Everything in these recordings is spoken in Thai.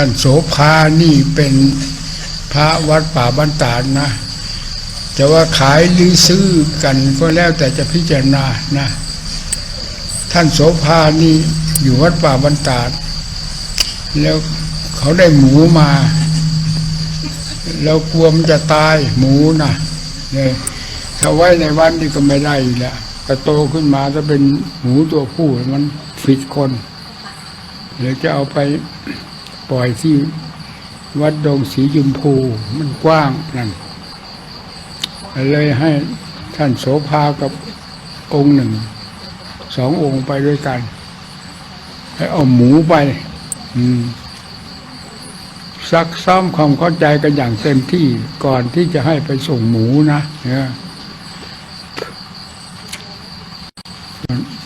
ท่านโสภานี่เป็นพระวัดป่าบ้านตาดนะจะว่าขายหรือซื้อกันก็แล้วแต่จะพิจารณานะ ท่านโสภานี่อยู่วัดป่าบ้านตาด แล้วเขาได้หมูมาเรากลัวมันจะตายหมูนะเนี่ยถ้าไว้ในวัดนี่ก็ไม่ได้แล้วแต่โตขึ้นมาถ้าเป็นหมูตัวผู้มันผิดคนเดี๋ยวจะเอาไป ปล่อยที่วัดดงสีจุมพูมันกว้างนั่นเลยให้ท่านโสภากับองค์หนึ่ง สององค์ไปด้วยกันให้เอาหมูไปซักซ้อมความเข้าใจกันอย่างเต็มที่ก่อนที่จะให้ไปส่งหมูนะเนี่ย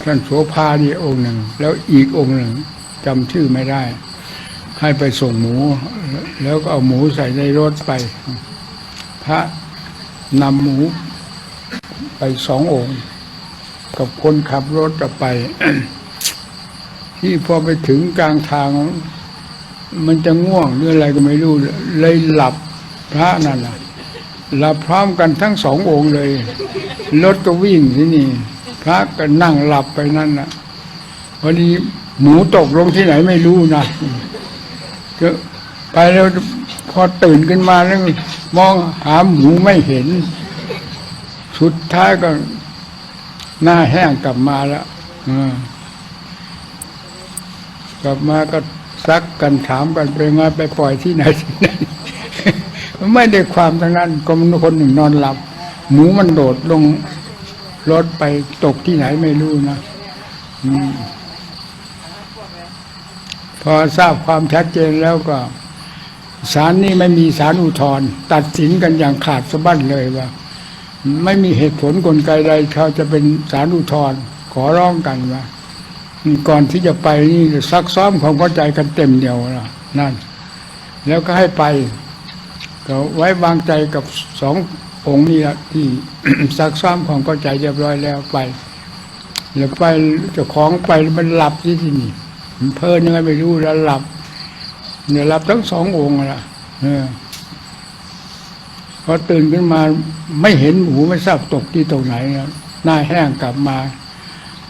ท่านโสภานี่องค์หนึ่ง แล้วอีกองค์หนึ่งจำชื่อไม่ได้ ให้ไปส่งหมู แล้วก็เอาหมูใส่ในรถไป พระนำหมูไปสององค์ กับคนขับรถจะไป ที่พอไปถึงกลางทาง มันจะง่วงหรืออะไรก็ไม่รู้ เลยหลับพระนั่นน่ะหลับพร้อมกันทั้งสององค์เลย รถก็วิ่งที่นี่ พระก็นั่งหลับไปนั่นน่ะพอดีหมูตกลงที่ไหนไม่รู้นะ ไปแล้วพอตื่นขึ้นมาแล้วมองหาหมูไม่เห็น สุดท้ายก็หน้าแห้งกลับมาแล้วกลับมาก็ซักกันถามกันไปมาไปปล่อยที่ไหนที่ไหนไม่ได้ความทั้งนั้นก็มันคนหนึ่งนอนหลับ หมูมันโดดลงรถไปตกที่ไหนไม่รู้นะ อืม พอทราบความชัดเจนแล้วก็ศาลนี่ไม่มีศาลอุทธรณ์ตัดสินกันอย่างขาดสะบั้นเลยว่า ไม่มีเหตุผลกลไกใดเขาจะเป็นศาลอุทธรณ์ขอร้องกันว่าก่อนที่จะไปนี่ซักซ้อมความเข้าใจกันเต็มเดียวนะนั่น แล้วก็ให้ไปก็ไว้วางใจกับสององค์นี้ละที่ซักซ้อมความเข้าใจเรียบร้อยแล้วไปแล้วไปเจ้าของไปมันหลับที่ที่นี่ เพลินยังไงไม่รู้แล้วหลับเนี่ยหลับทั้งสององค์ละเออพอตื่นขึ้นมาไม่เห็นหมูไม่ทราบตกที่ตรงไหนนะหน้าแห้งกลับมา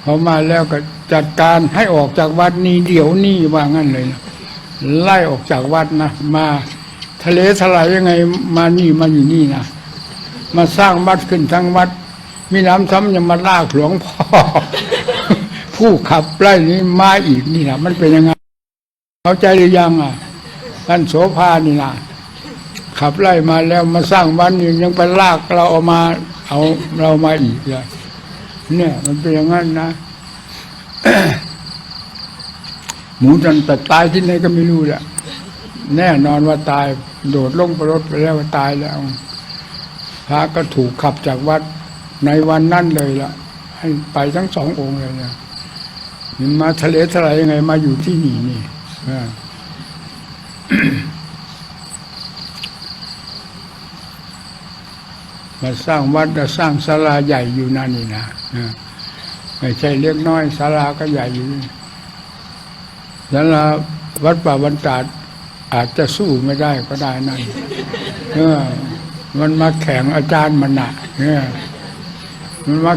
พอมาแล้วก็จัดการให้ออกจากวัดนี้เดี๋ยวนี้ว่างั้นเลยนะไล่ออกจากวัดนะมา ทะเลทลายยังไงมานี่มาอยู่นี่นะมาสร้างวัดขึ้นทั้งวัด มีน้ำซ้ำยังมาลากหลวงพ่อ ผู้ขับไล่นี้มาอีกนี่นะมันเป็นยังไงเข้าใจหรือยังอะท่านโสภานี่นะขับไล่มาแล้วมาสร้างวัดนี่ยังไปลากเราเอามา เอาเรามาอีกเลยเนี่ย มันเป็นอย่างนั้นนะหมูจนแต่ตายที่ไหนก็ไม่รู้แหละแน่นอนว่าตาย โดดลงประรถไปแล้วว่าตายแล้ว พระก็ถูกขับจากวัดในวันนั้นเลยละให้ไปทั้งสององค์เลยเนะมัน มาทะเลทลายยังไงมาอยู่ที่นี่นี่มาสร้างวัดจะสร้างศาลาใหญ่อยู่นั่นนี่นะไม่ใช่เล็กน้อยศาลาก็ใหญ่อยู่ศาลาวัดป่าบรรดาดอาจจะสู้ไม่ได้ก็ได้นั่นเออมันมาแข่งอาจารย์มันหนักเนี่ยมันมา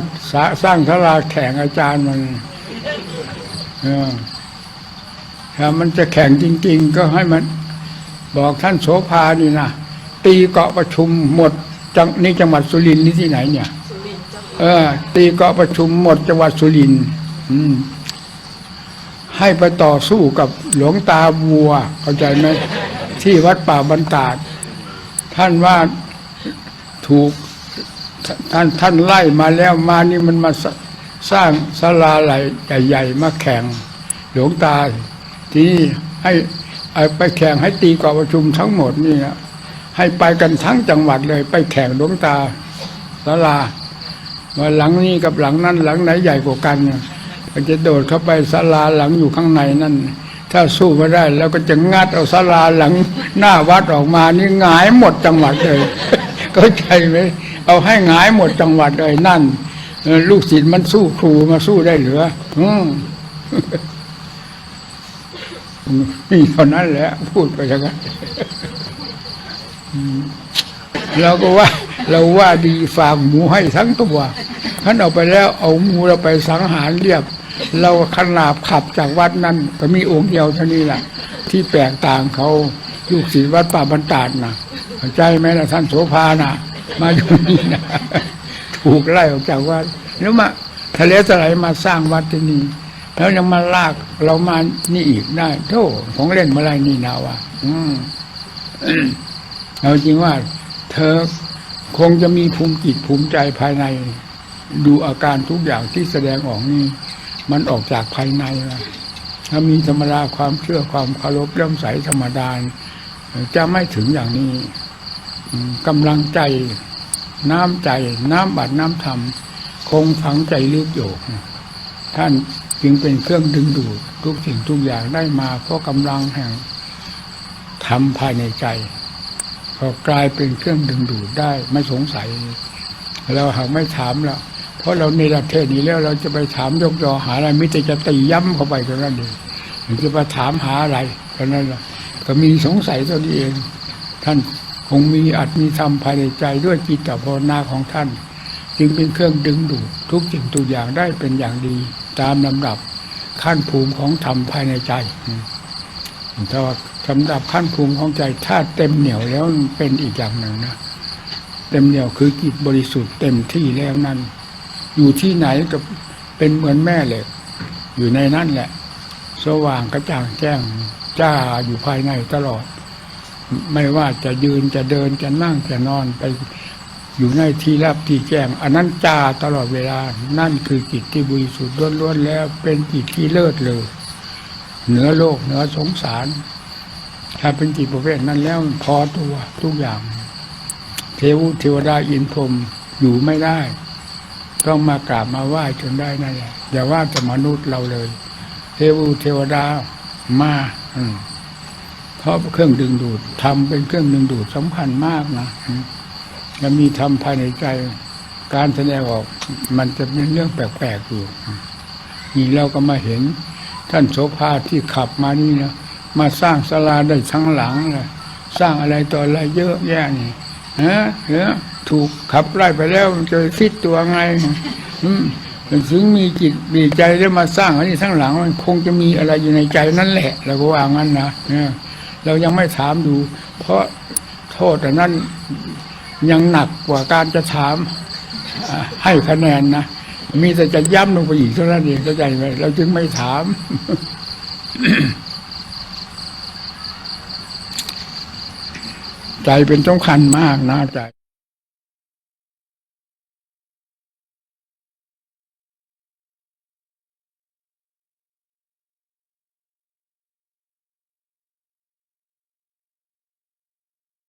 สร้างศาลาแข่งอาจารย์มัน ถ้ามันจะแข่งจริง ๆ ก็ให้มันบอกท่านโสภานี่นะตีเกาะประชุมหมดจังนี่จังหวัดสุรินทร์นี่ที่ไหนเนี่ยเออ ตีเกาะประชุมหมดจังหวัดสุรินทร์อืมให้ไปต่อสู้กับหลวงตาบัว เข้าใจไหมที่วัดป่าบรรดาดท่านว่าถูกท่านท่านไล่มาแล้วมานี่มันมา สร้างศาลาไหลใหญ่ๆมาแข่งหลวงตาที่นี่ให้ไปแข่งให้ตีกอบประชุมทั้งหมดนี่นะให้ไปกันทั้งจังหวัดเลย ไปแข่งหลวงตาศาลาว่าหลังนี้กับหลังนั้นหลังไหนใหญ่กว่ากันเนี่ยจะโดดเข้าไปศาลาหลังอยู่ข้างในนั่นถ้าสู้ไม่ได้ แล้วก็จะงัดเอาศาลาหลังหน้าวัดออกมานี่หงายหมดจังหวัดเลยเข้าใจไหมเอาให้หงายหมดจังหวัดเลยนั่น ลูกศิษย์มันสู้ครูมาสู้ได้เหรืออืมมีเท่านั้นแหละ พูดไปอย่างนั้นเราก็ว่า เราว่าดีฝากหมูให้ทั้งตัวท่านเอาไปแล้วเอาหมูเราไปสังหารเรียบ เราขนาบขับจากวัดนั้นก็มีองค์เดียวเท่านี้แหละที่แปลกต่างเขาลูกศิษย์วัดป่าบรรดาดนะเข้าใจไหมล่ะท่านโสภานะมาอยู่นี่นะ ถูกไล่ออกจากวัดแล้วมาทะเลสไลด์มาสร้างวัดที่นี่แล้วยังมาลากเรามานี่อีกได้โธ่ของเล่นเมื่อไรนี่นาวะอืมเอาจริงว่า เธอคงจะมีภูมิจิตภูมิใจภายใน ดูอาการทุกอย่างที่แสดงออกนี่ มันออกจากภายในนะถ้ามีธรรมดาความเชื่อความเคารพเริ่มใสธรรมดาจะไม่ถึงอย่างนี้กำลังใจ น้ำใจน้ำบัดน้ำธรรม คงฝังใจลึกอยู่ท่านจึงเป็นเครื่องดึงดูดทุกสิ่งทุกอย่างได้มา เพราะกำลังแห่งธรรมภายในใจก็กลายเป็นเครื่องดึงดูดได้ไม่สงสัย เราหากไม่ถามแล้วเพราะเราในประเทศนี้แล้วเราจะไปถามยกยอหาอะไรมิแต่จะตีย้ำเข้าไปเท่านั้นเองจะไปถามหาอะไรเท่านั้นละก็มีสงสัยตัวนี้เอง ท่าน คงมีอัตมีธรรมภายในใจด้วยจิตตภาวนาของท่าน จึงเป็นเครื่องดึงดูดทุกสิ่งทุกอย่างได้เป็นอย่างดี ตามลำดับขั้นภูมิของธรรมภายในใจถ้าว่าสำหรับขั้นภูมิของใจถ้าเต็มเหนียวแล้วเป็นอีกอย่างหนึ่งนะเต็มเหนียวคือจิตบริสุทธิ์เต็มที่แล้วนั้น อยู่ที่ไหนก็เป็นเหมือนแม่เล็กอยู่ในนั่นแหละ สว่างกระจ่างแจ้งจ้าอยู่ภายในตลอด ไม่ว่าจะยืนจะเดินจะนั่งจะนอนไปอยู่ในที่รับที่แจ้งอันนั้นจาตลอดเวลา นั่นคือจิตที่บริสุทธิ์ล้วนๆแล้ว เป็นจิตที่เลิศเลยเหนือโลกเหนือสงสาร ถ้าเป็นจิตประเภทนั้นแล้วพอตัวทุกอย่าง เทวุเทวดาอินพรมอยู่ไม่ได้ ต้องมากราบมาไหว้จนได้นั่นแหละอย่าว่าแต่มนุษย์เราเลย เทวุเทวดามา อืม ราะเครื่องดึงดูดทำเป็นเครื่องดึงดูดสำคัญมากนะอืมแล้วมีทำภายในใจ การแสดงออก มันจะเป็นเรื่องแปลกๆอยู่นี่เราก็มาเห็น ท่านโสภาที่ขับมานี่นะมาสร้างศาลาได้ทั้งหลังเลยสร้างอะไรต่ออะไรเยอะแยะนี่ฮะเนอถูกขับไล่ไปแล้วมันจะฟิตตัวไงถึงมีจิตมีใจได้มาสร้างอันนี้ทั้งหลังมันคงจะมีอะไรอยู่ในใจนั่นแหละเราก็ว่างั้นนะ เรายังไม่ถามดู เพราะโทษอันนั้นยังหนักกว่าการจะถามให้คะแนนนะ มีแต่จะย้ำลงไปอีกเท่านั้นเองเข้าใจไหมเราจึงไม่ถาม ใจเป็นสำคัญมากนะใจ